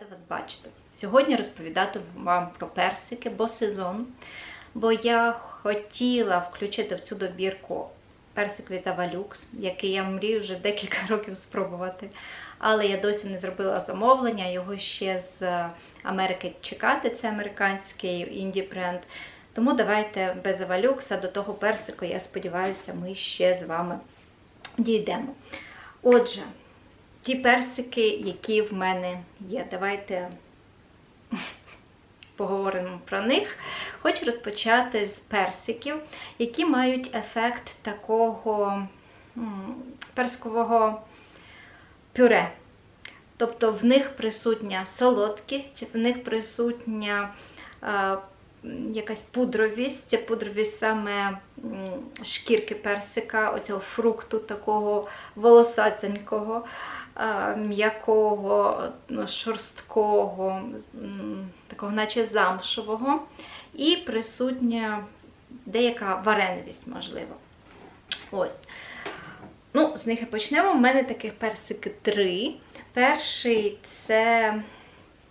Рада вас бачити. Сьогодні розповідати вам про персики, бо сезон. Бо я хотіла включити в цю добірку персик від Avalux, який я мрію вже декілька років спробувати. Але я досі не зробила замовлення, його ще з Америки чекати. Це американський інді бренд. Тому давайте без Avalux, до того персику, я сподіваюся, ми ще з вами дійдемо. Отже, ті персики, які в мене є. Давайте поговоримо про них. Хочу розпочати з персиків, які мають ефект такого м, персикового пюре. Тобто в них присутня солодкість, в них присутня е, якась пудровість, пудровість саме шкірки персика, оцього фрукту такого волосатенького, м'якого, ну, шорсткого, такого наче замшового, і присутня деяка вареновість, можливо. Ось. Ну, з них і почнемо. У мене таких персики три. Перший це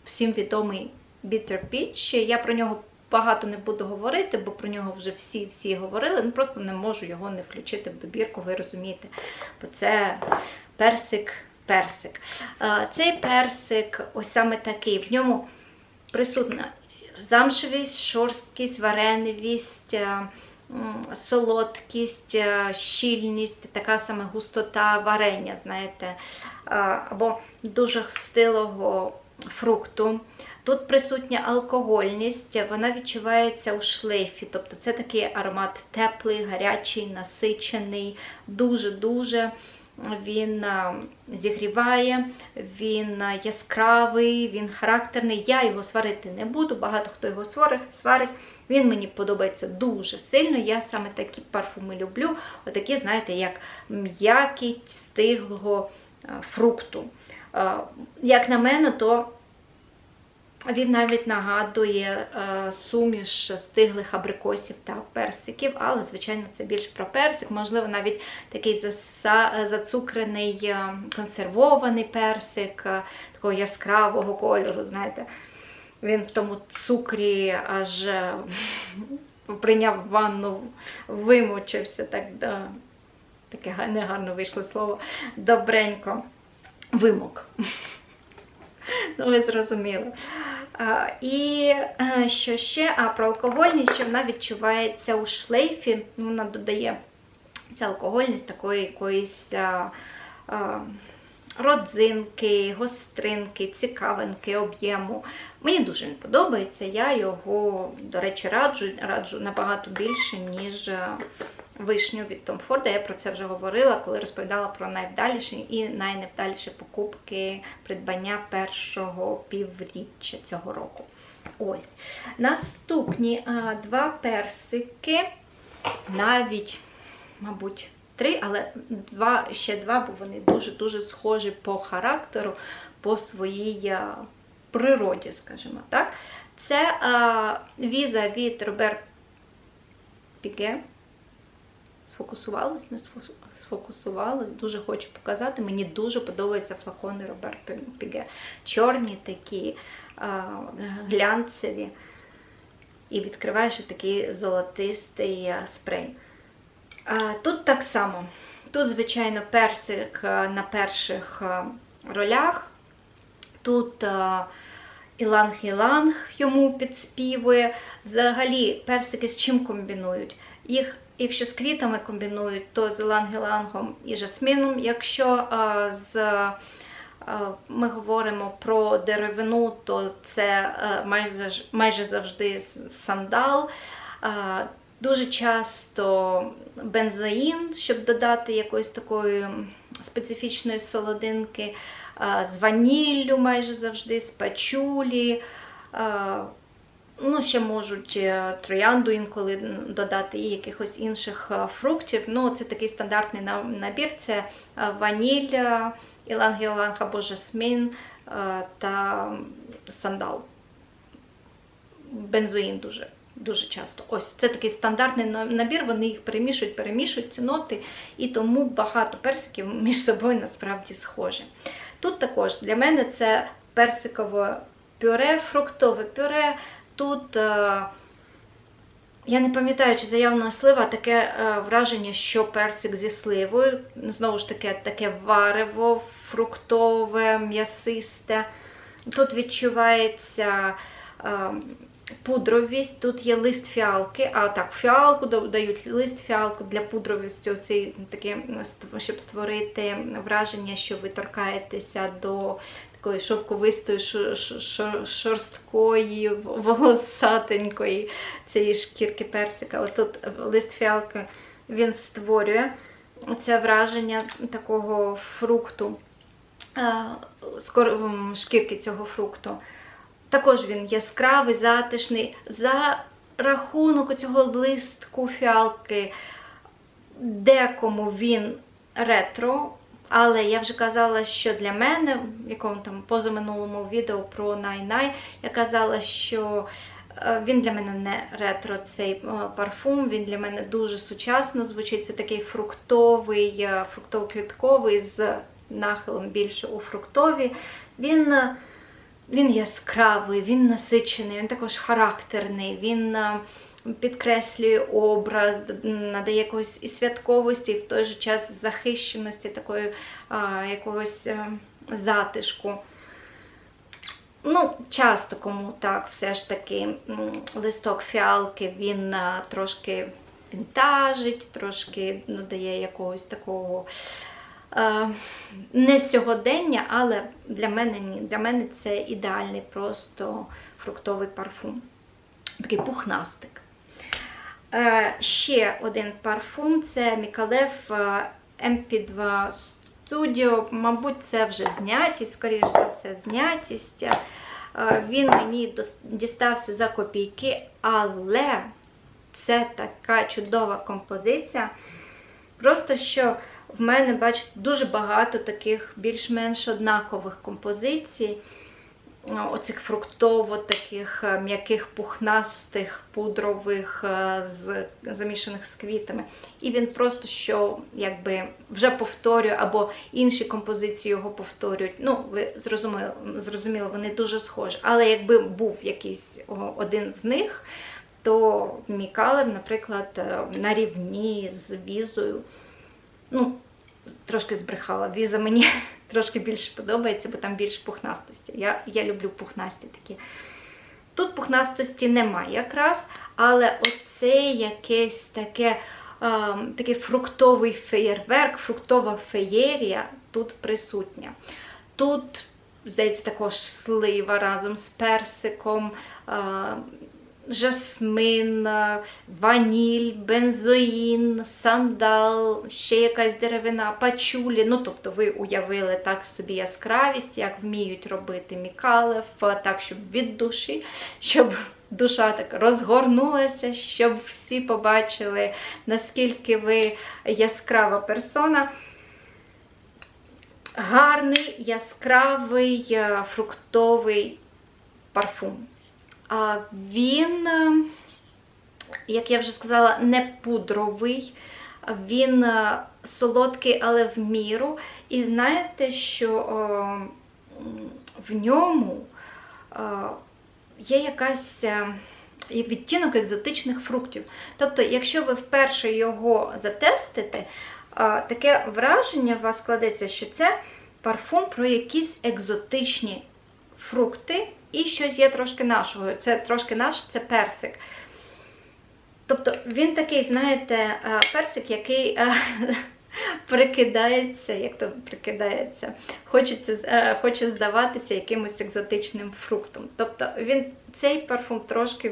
всім відомий Bitter Peach. Я про нього багато не буду говорити, бо про нього вже всі-всі говорили. Ну просто не можу його не включити в добірку, ви розумієте. Бо це персик-персик. Цей персик, ось саме такий, в ньому присутня замшевість, шорсткість, вареневість, солодкість, щільність, така саме густота варення, знаєте, або дуже стилого фрукту. Тут присутня алкогольність, вона відчувається у шлейфі. Тобто це такий аромат теплий, гарячий, насичений, дуже-дуже він зігріває, він яскравий, він характерний. Я його сварити не буду, багато хто його сварить. Він мені подобається дуже сильно. Я саме такі парфуми люблю. Отакі, знаєте, як м'якість стиглого фрукту. Як на мене, то він навіть нагадує суміш стиглих абрикосів та персиків, але, звичайно, це більше про персик, можливо, навіть такий зацукрений консервований персик, такого яскравого кольору, знаєте. Він в тому цукрі аж прийняв ванну, вимочився, так, таке негарно вийшло слово, добренько вимок. Ну, ви зрозуміли. І що ще? А про алкогольність, що вона відчувається у шлейфі, вона додає ця алкогольність такої якоїсь а, а, родзинки, гостринки, цікавинки, об'єму. Мені дуже він подобається. Я його, до речі, раджу, раджу набагато більше, ніж вишню від Том Форда. Я про це вже говорила, коли розповідала про найвдаліші і найневдаліші покупки придбання першого півріччя цього року. Ось. Наступні а, два персики, навіть, мабуть, три, але два, ще два, бо вони дуже-дуже схожі по характеру, по своїй природі, скажімо так. Це а, віза від Роберт Піге. Сфокусувалась, не сфокусувалась, дуже хочу показати. Мені дуже подобаються флакони Роберт Піге. Чорні такі, глянцеві. І відкриваєш такий золотистий спрей. Тут так само. Тут, звичайно, персик на перших ролях. Тут іланг-іланг йому підспівує. Взагалі, персики з чим комбінують? Їх Якщо з квітами комбінують, то з ілангелангом і жасмином. Якщо з, ми говоримо про деревину, то це а, майже майже завжди сандал. Дуже часто бензоїн, щоб додати якоїсь такої специфічної солодинки, з ваніллю майже завжди, з пачулі. Ну, ще можуть троянду інколи додати і якихось інших фруктів. Ну, це такий стандартний набір: це ваніль, іланг-іланг або жасмін та сандал. Бензоїн дуже дуже часто. Ось це такий стандартний набір, вони їх перемішують, перемішують ці ноти, і тому багато персиків між собою насправді схожі. Тут також для мене це персикове пюре, фруктове пюре. Тут, е, я не пам'ятаю, чи заявлена слива, таке е, враження, що персик зі сливою. Знову ж таки, таке варево, фруктове, м'ясисте. Тут відчувається е, пудровість, тут є лист фіалки, а так, фіалку дають лист фіалку для пудровості, оцей, таке, щоб створити враження, що ви торкаєтеся до такої шовковистої, шорсткої, волосатенької цієї шкірки персика. Ось тут лист фіалки він створює це враження такого фрукту, шкірки цього фрукту. Також він яскравий, затишний. За рахунок цього листку фіалки, декому він ретро. Але я вже казала, що для мене, в якому там позаминулому відео про Най-Най, я казала, що е, він для мене не ретро цей е, парфум, він для мене дуже сучасно звучить. Це такий фруктовий, е, фруктово-квітковий з нахилом більше у фруктові. Він він яскравий, він насичений, він також характерний, він підкреслює образ, надає якоїсь і святковості, і в той же час захищеності, такої а, якогось а, затишку. Ну, часто кому так, все ж таки листок фіалки він а, трошки вінтажить, трошки додає якогось такого а, не сьогодення, але для мене ні. Для мене це ідеальний просто фруктовий парфум. Такий пухнастик. Е, ще один парфум це Мікалев MP2 Studio. Мабуть, це вже знятість, скоріш за все, знятість. Е, він мені дістався за копійки, але це така чудова композиція. Просто що в мене, бачите, дуже багато таких більш-менш однакових композицій оцих фруктово таких е, м'яких пухнастих, пудрових, е, з, замішаних з квітами. І він просто що якби вже повторює, або інші композиції його повторюють. Ну, ви зрозуміли, зрозуміли, вони дуже схожі. Але якби був якийсь один з них, то Мікалев, наприклад, е, на рівні з візою. Ну, трошки збрехала. Віза мені трошки більше подобається, бо там більше пухнастості. Я я люблю пухнасті такі. Тут пухнастості немає якраз, але оце якесь таке, е, такий фруктовий феєрверк, фруктова феєрія тут присутня. Тут, здається, також слива разом з персиком. Е, жасмин, ваніль, бензоїн, сандал, ще якась деревина, пачулі. Ну, тобто, ви уявили так собі яскравість, як вміють робити Мікалев, так, щоб від душі, щоб душа так розгорнулася, щоб всі побачили, наскільки ви яскрава персона. Гарний, яскравий е, фруктовий парфум. Він, е, як я вже сказала, не пудровий, він е, солодкий, але в міру. І знаєте, що в ньому є якась е, відтінок екзотичних фруктів. Тобто, якщо ви вперше його затестите, таке враження у вас складеться, що це парфум про якісь екзотичні фрукти. І щось є трошки нашого. Це трошки наш, це персик. Тобто він такий, знаєте, е, персик, який е, прикидається, як то прикидається, хочеться, е, хоче здаватися якимось екзотичним фруктом. Тобто він цей парфум трошки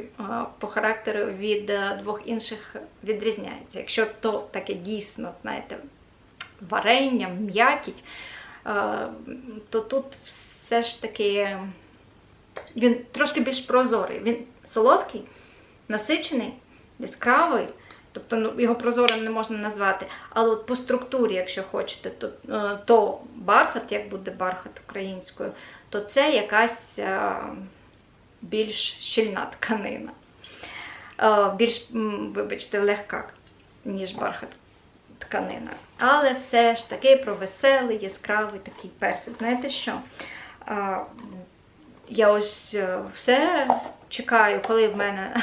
по характеру від двох інших відрізняється. Якщо то таке дійсно, знаєте, варення, м'якіть, то тут все ж таки. Він трошки більш прозорий. Він солодкий, насичений, яскравий. Тобто ну, його прозорим не можна назвати. Але от по структурі, якщо хочете, то е, то бархат, як буде бархат українською, то це якась а, е, більш щільна тканина. А, е, більш, вибачте, легка, ніж бархат тканина. Але все ж таки про веселий, яскравий такий персик. Знаєте що? А, я ось е, все чекаю, коли в мене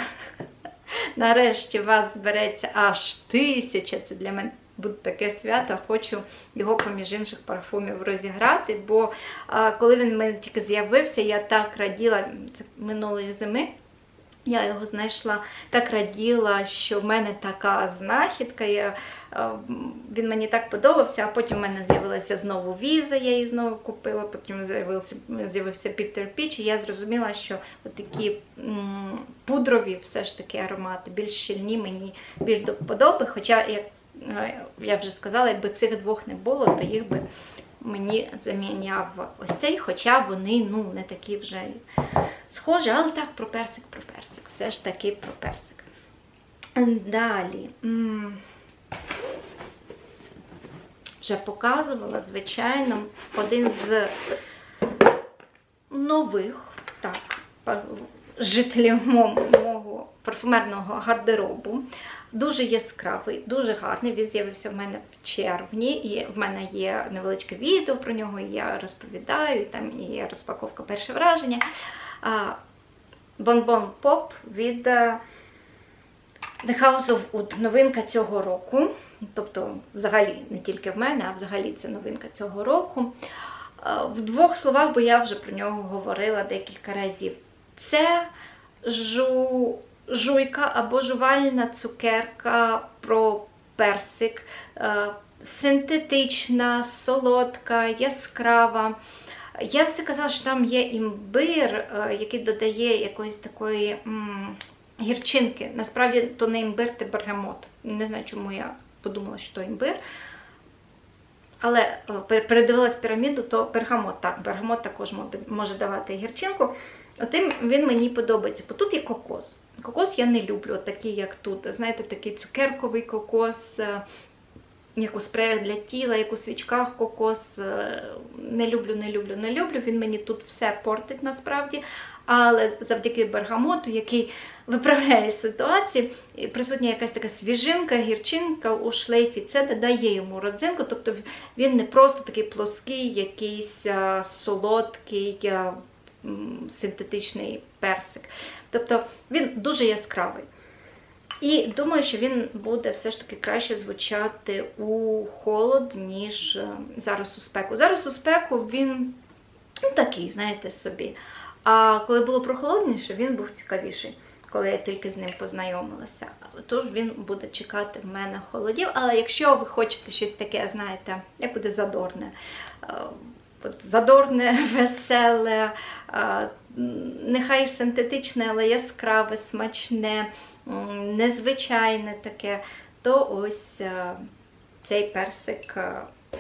нарешті вас збереться аж тисяча. Це для мене буде таке свято. Хочу його поміж інших парфумів розіграти. Бо коли він в мене тільки з'явився, я так раділа це минулої зими. Я його знайшла, так раділа, що в мене така знахідка. Я, він мені так подобався, а потім в мене з'явилася знову віза, я її знову купила, потім з'явився Пітер Піч, і я зрозуміла, що такі пудрові все ж таки аромати, більш щільні, мені більш до вподоби. Хоча, е, я вже сказала, якби цих двох не було, то їх би мені заміняв ось цей, хоча вони ну, не такі вже схожі, але так, про персик, про персик. Все ж таки про персик. Далі. Вже показувала, звичайно, один з нових так, жителів мого парфумерного гардеробу. Дуже яскравий, дуже гарний. Він з'явився в мене в червні, і в мене є невеличке відео про нього, я розповідаю, там є розпаковка перше враження. Бонбон Поп від е, The House of Wood. Новинка цього року. Тобто, взагалі, не тільки в мене, а взагалі це новинка цього року. Е, В двох словах, бо я вже про нього говорила декілька разів. Це жу... жуйка або жувальна цукерка про персик. Е, Синтетична, солодка, яскрава. Я все казала, що там є імбир, е, який додає якоїсь такої м, гірчинки. Насправді то не імбир, це бергамот. Не знаю, чому я подумала, що імбир. Але е, передивилась піраміду, то бергамот так, бергамот також може- давати гірчинку. Отим він мені подобається. Бо тут є кокос. Кокос я не люблю, от такий, як тут. Знаєте, такий цукерковий кокос, е, як у для тіла, як у свічках кокос. е, Не люблю, не люблю, не люблю. Він мені тут все портить насправді. Але завдяки бергамоту, який виправляє ситуацію, присутня якась така свіжинка, гірчинка у шлейфі, це додає йому родзинку. Тобто він не просто такий плоский, якийсь а, солодкий, а, синтетичний персик. Тобто він дуже яскравий. І думаю, що він буде все ж таки краще звучати у холод, ніж е, зараз у спеку. Зараз у спеку він ну, такий, знаєте собі. А коли було прохолодніше, він був цікавіший, коли я тільки з ним познайомилася. Тож він буде чекати в мене холодів. Але якщо ви хочете щось таке, знаєте, як буде задорне, е, задорне, веселе, е, нехай синтетичне, але яскраве, смачне, незвичайне таке, то ось е, цей персик.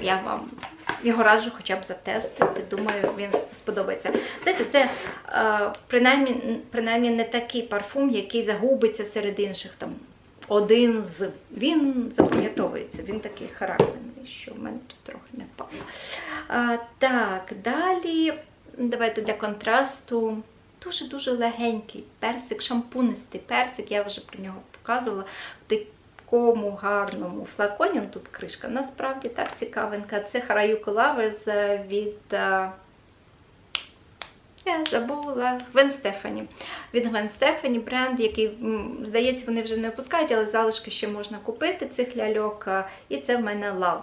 Я вам його раджу хоча б затестити. Думаю, він сподобається. Знаєте, це е, принаймні, принаймні не такий парфум, який загубиться серед інших там. Один з. Він запам'ятовується, він такий характерний, що в мене тут трохи не впало. Е, так, далі давайте для контрасту. Дуже-дуже легенький персик, шампунистий персик, я вже про нього показувала. Такому гарному флаконі. Ну, Тут кришка насправді так цікавенька. Це Harajuku Lovers від. е, Я забула Гвен Стефані. Від Гвен Стефані бренд, який, здається, вони вже не випускають, але залишки ще можна купити цих ляльок. е, І це в мене Love.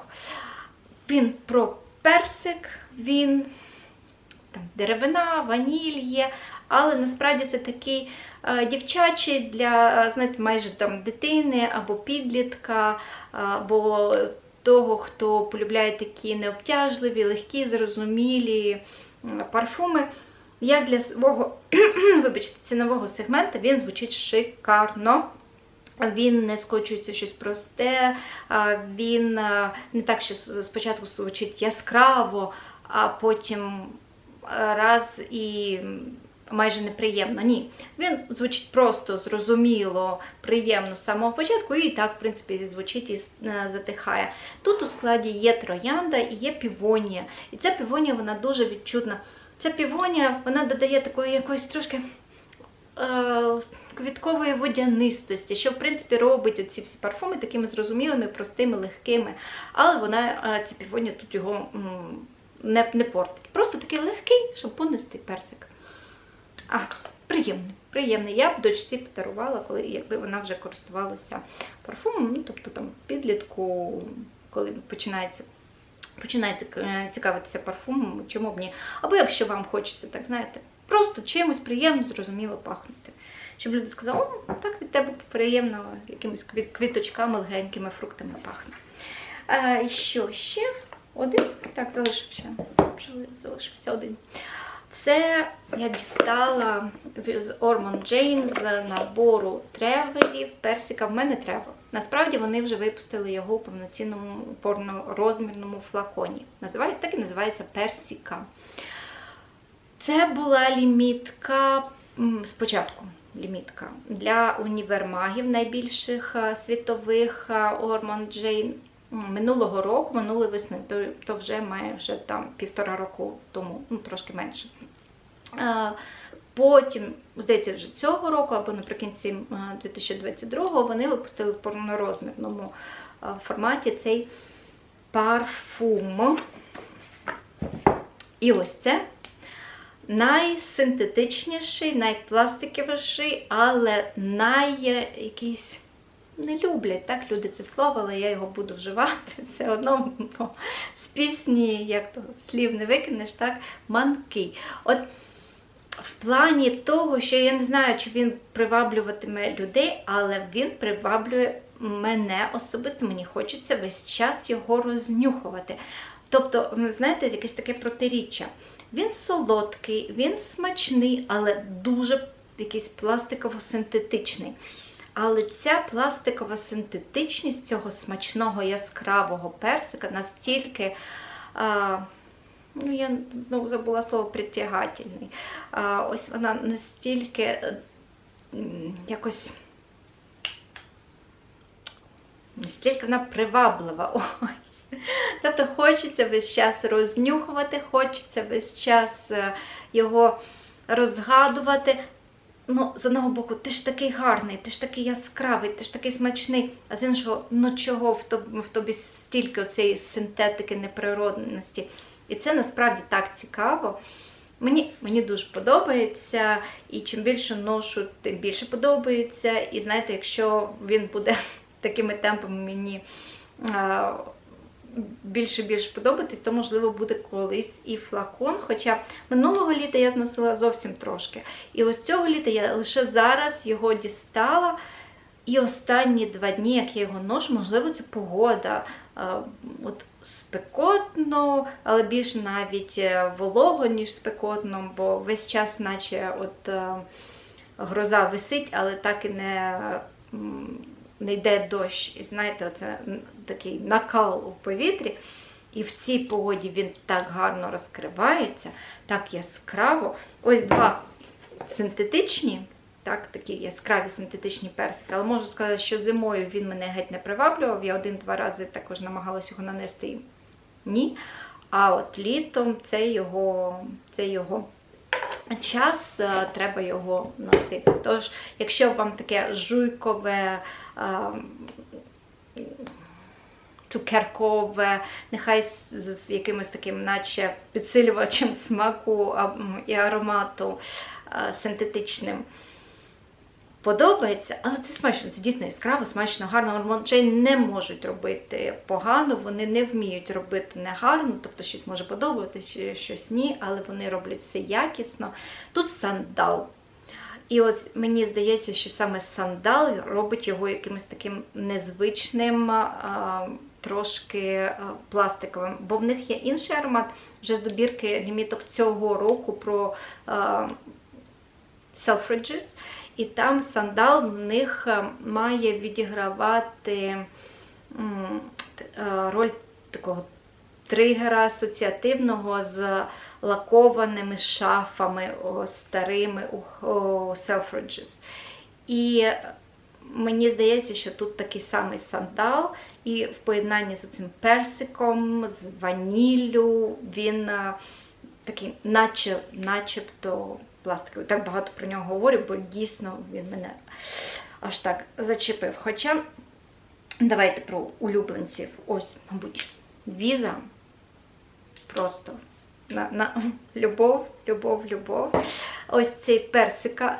Він про персик, він там деревина, ваніль є, але насправді це такий е, дівчачий для, е, знаєте, майже там дитини або підлітка, або того, хто полюбляє такі необтяжливі, легкі, зрозумілі парфуми. Як для свого, вибачте, цінового сегмента він звучить шикарно. Він не скочується щось просте, він не так, що спочатку звучить яскраво, а потім раз і майже неприємно. Ні. Він звучить просто, зрозуміло, приємно з самого початку, і так, в принципі, звучить і е, затихає. Тут у складі є троянда і є півонія. І ця півонія вона дуже відчутна. Ця півонія вона додає такої якоїсь трошки. е, Квіткової водянистості, що в принципі робить оці всі парфуми такими зрозумілими, простими, легкими. Але вона е, ця півонія тут його не, не портить. Просто такий легкий шампунистий персик. Приємний. Приємний. Я б дочці подарувала, коли якби вона вже користувалася парфумом, ну тобто там підлітку, коли починається. Починається е, цікавитися парфумом, чому б ні. Або якщо вам хочеться, так знаєте, просто чимось приємно, зрозуміло пахнути. Щоб люди сказали, о, так від тебе приємно якимись квіточками, легенькими фруктами пахне. А, що ще? Один? Так, залишився. Залишився один. Це я дістала з Ormond Jane з набору тревелів, персика. В мене тревел. Насправді вони вже випустили його у повноцінному порнорозмірному флаконі. Називають, так і називається персика. Це була лімітка спочатку. Лімітка для універмагів найбільших світових Jane м, минулого року, минулої весни, то, то вже має вже там півтора року тому, ну трошки менше. Е, Потім, здається, вже цього року або наприкінці е, 2022-го вони випустили в повнорозмірному е, форматі цей парфум. І ось це найсинтетичніший, найпластиковіший, але най якийсь не люблять так люди це слово, але я його буду вживати все одно, бо з пісні, як то слів не викинеш, так, манкий. От в плані того, що я не знаю, чи він приваблюватиме людей, але він приваблює мене особисто. Мені хочеться весь час його рознюхувати. Тобто, знаєте, якесь таке протиріччя. Він солодкий, він смачний, але дуже якийсь пластиково-синтетичний. Але ця пластикова синтетичність цього смачного яскравого персика настільки. А, ну, я знову забула слово притягательний. А, ось вона настільки е, якось. Настільки вона приваблива. Ось. Тобто хочеться весь час рознюхувати, хочеться весь час е, його розгадувати. Ну, з одного боку, ти ж такий гарний, ти ж такий яскравий, ти ж такий смачний, а з іншого, ну чого в тобі, в тобі стільки оцієї синтетики, неприродності. І це насправді так цікаво. Мені, мені дуже подобається, і чим більше ношу, тим більше подобається. І знаєте, якщо він буде такими темпами мені більше більше подобатись, то можливо буде колись і флакон. Хоча минулого літа я зносила зовсім трошки. І ось цього літа я лише зараз його дістала. І останні два дні, як я його ношу, можливо, це погода. От спекотно, але більш навіть е, волого, ніж спекотно, бо весь час, наче от е, гроза висить, але так і не, не йде дощ. І знаєте, оце такий накал у повітрі. І в цій погоді він так гарно розкривається, так яскраво. Ось два синтетичні, так, такі яскраві синтетичні персики. Але можу сказати, що зимою він мене геть не приваблював. Я один-два рази також намагалася його нанести ні. А от літом це його, це його час, е, треба його носити. Тож, якщо вам таке жуйкове, е, цукеркове, нехай з, якимось таким, наче підсилювачем смаку і аромату е, синтетичним. Подобається, але це смачно, це дійсно яскраво, смачно, гарно. Гормончей не можуть робити погано, вони не вміють робити негарно, тобто щось може подобатися, щось ні, але вони роблять все якісно. Тут сандал. І ось мені здається, що саме сандал робить його якимось таким незвичним, трошки пластиковим. Бо в них є інший аромат вже з добірки ліміток цього року про Selfridges. І там сандал в них має відігравати роль такого тригера асоціативного з лакованими шафами о, старими у, Selfridges. І мені здається, що тут такий самий сандал, і в поєднанні з цим персиком, з ваніллю, він е, такий, наче, начебто пластиковий. Так багато про нього говорю, бо дійсно він мене аж так зачепив. Хоча, давайте про улюбленців. Ось, мабуть, віза. Просто на, на любов, любов, любов. ось цей персика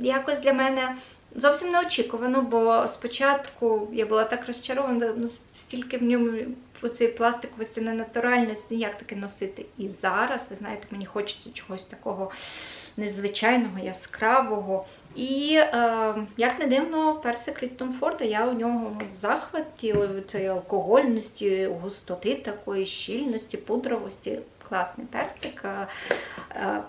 якось для мене зовсім неочікувано, бо спочатку я була так розчарована, стільки в ньому цієї пластиковості, ненатуральності, як таки носити. І зараз, ви знаєте, мені хочеться чогось такого незвичайного, яскравого. І е, як не дивно, персик від Tom Ford, я у нього в захваті цієї алкогольності, густоти такої, щільності, пудровості. Класний персик. Е, е,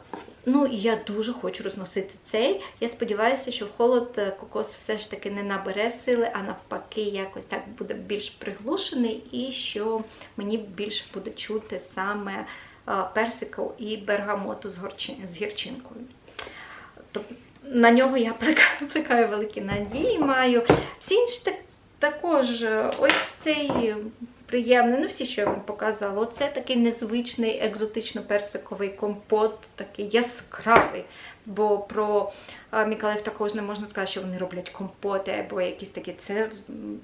Ну і я дуже хочу розносити цей. Я сподіваюся, що в холод е, кокос все ж таки не набере сили, а навпаки, якось так буде більш приглушений, і що мені більше буде чути саме е, персику і бергамоту з, горчин, з гірчинкою. На нього я плекаю, великі надії маю. Всі інші так, також е, ось цей приємний, ну всі, що я вам показала. Оце такий незвичний екзотично-персиковий компот, такий яскравий. Бо про а, також не можна сказати, що вони роблять компоти або якісь такі. Це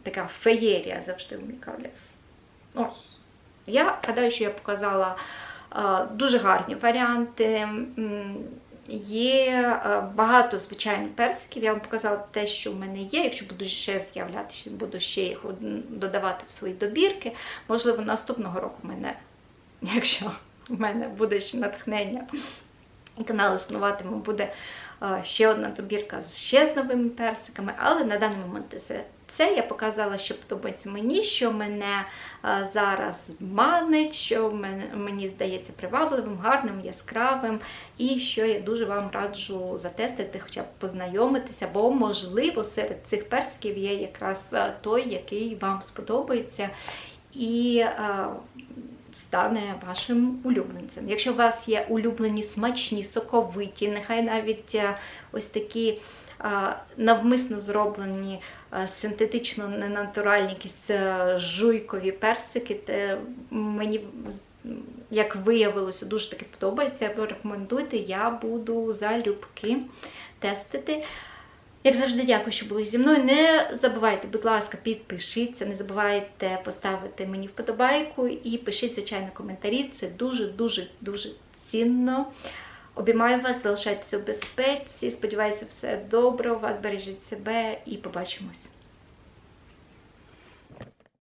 така феєрія завжди у Мікалаїв. Ось. Я гадаю, що я показала дуже гарні варіанти. Є е, багато звичайно персиків. Я вам показала те, що в мене є. Якщо буду ще з'являтися, буду ще їх додавати в свої добірки. Можливо, наступного року мене, якщо в мене буде ще натхнення і канал існуватиме, буде е, ще одна добірка ще з новими персиками. Але на даний момент це, це я показала, що подобається мені, що мене е, зараз манить, що мені здається привабливим, гарним, яскравим, і що я дуже вам раджу затестити, хоча б познайомитися, бо, можливо, серед цих персиків є якраз е, той, який вам сподобається. І е, стане вашим улюбленцем. Якщо у вас є улюблені смачні, соковиті, нехай навіть ось такі навмисно зроблені синтетично ненатуральні якісь е, жуйкові персики, те мені як виявилося, дуже таки подобається. Порекомендуйте, я буду залюбки тестити. Як завжди, дякую, що були зі мною. Не забувайте, будь ласка, підпишіться, не забувайте поставити мені вподобайку і пишіть, звичайно, коментарі. Це дуже-дуже дуже цінно. Обіймаю вас, залишайтеся у безпеці. Сподіваюся, все добре у вас. Бережіть себе і побачимось.